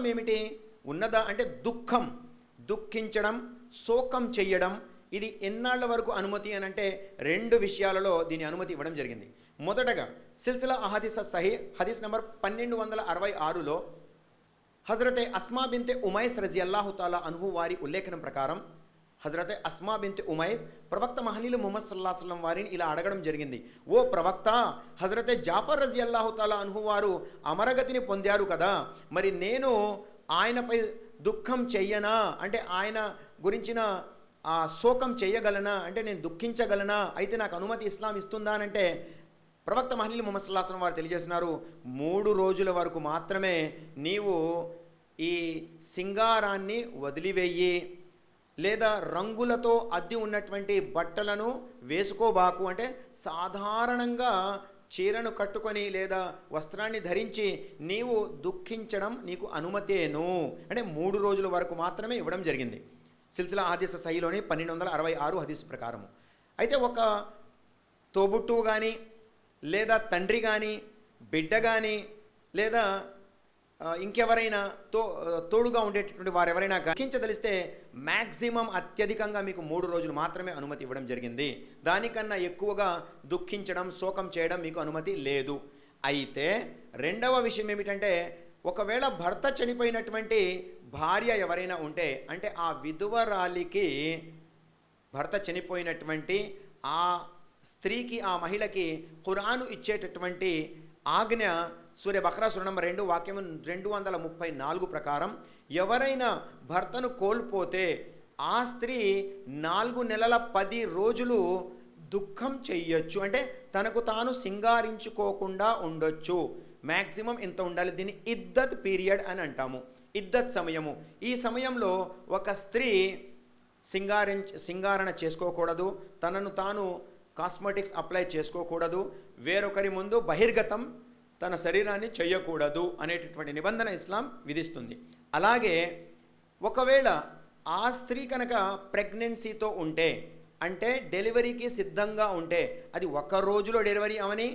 అర్థం ఏమిటి ఉన్నదా అంటే దుఃఖం. దుఃఖించడం శోకం చెయ్యడం ఇది ఎన్నాళ్ళ వరకు అనుమతి అని అంటే రెండు విషయాలలో దీని అనుమతి ఇవ్వడం జరిగింది. మొదటగా సిల్సిలా అహదీస సహీ హదీస్ నెంబర్ పన్నెండు వందల అరవై ఆరులో హజరతే అస్మా బింతే ఉమైస్ రజి అల్లాహుతాలా అనుహు వారి ఉల్లేఖనం ప్రకారం హజరతే అస్మా బింత్ ఉమైస్ ప్రవక్త మహనీలు ముహమ్మద్ సల్లా సల్లం వారిని ఇలా అడగడం జరిగింది. ఓ ప్రవక్త హజరతే జాఫర్ రజి అల్లాహుతాలా అనుహు వారు అమరగతిని పొందారు కదా మరి నేను ఆయనపై దుఃఖం చెయ్యనా? అంటే ఆయన గురించిన ఆ శోకం చేయగలనా అంటే నేను దుఃఖించగలనా? అయితే నాకు అనుమతి ఇస్లాం ఇస్తుందా అంటే ప్రవక్త మహనీలు ముహమ్మద్ సల్లాహం వారు తెలియజేస్తున్నారు మూడు రోజుల వరకు మాత్రమే నీవు ఈ సింగారాన్ని వదిలివేయి. లేదా రంగులతో అద్ది ఉన్నటువంటి బట్టలను వేసుకోబాకు అంటే సాధారణంగా చీరను కట్టుకొని లేదా వస్త్రాన్ని ధరించి నీవు దుఃఖించడం నీకు అనుమతేను అంటే మూడు రోజుల వరకు మాత్రమే ఇవ్వడం జరిగింది. సిల్సిలా ఆదేశ సహిలోని పన్నెండు వందల అరవై ఆరు హదీసు ప్రకారము. అయితే ఒక తోబుట్టువు కానీ లేదా తండ్రి కానీ బిడ్డ కానీ లేదా ఇంకెవరైనా తో తోడుగా ఉండేటటువంటి వారు ఎవరైనా గమనించదలిస్తే మ్యాక్సిమం అత్యధికంగా మీకు మూడు రోజులు మాత్రమే అనుమతి ఇవ్వడం జరిగింది. దానికన్నా ఎక్కువగా దుఃఖించడం శోకం చేయడం మీకు అనుమతి లేదు. అయితే రెండవ విషయం ఏమిటంటే ఒకవేళ భర్త చనిపోయినటువంటి భార్య ఎవరైనా ఉంటే అంటే ఆ విధువరాలికి భర్త చనిపోయినటువంటి ఆ స్త్రీకి ఆ మహిళకి ఖురాను ఇచ్చేటటువంటి ఆజ్ఞ సూర్య బక్రా సూర్య నంబర్ రెండు వాక్యం రెండు వందల ముప్పై నాలుగు ప్రకారం ఎవరైనా భర్తను కోల్పోతే ఆ స్త్రీ నాలుగు నెలల పది రోజులు దుఃఖం చెయ్యొచ్చు. అంటే తనకు తాను సింగారించుకోకుండా ఉండొచ్చు. మ్యాక్సిమం ఎంత ఉండాలి. దీన్ని ఇద్దత్ పీరియడ్ అని అంటాము. ఇద్దత్ సమయము. ఈ సమయంలో ఒక స్త్రీ సింగారించ సింగారణ చేసుకోకూడదు. తనను తాను కాస్మెటిక్స్ అప్లై చేసుకోకూడదు. వేరొకరి ముందు బహిర్గతం తన శరీరాన్ని చేయకూడదు అనేటటువంటి నిబంధన ఇస్లాం విధిస్తుంది. అలాగే ఒకవేళ ఆ స్త్రీ కనుక ప్రెగ్నెన్సీతో ఉంటే అంటే డెలివరీకి సిద్ధంగా ఉంటే అది ఒక రోజులో డెలివరీ అవని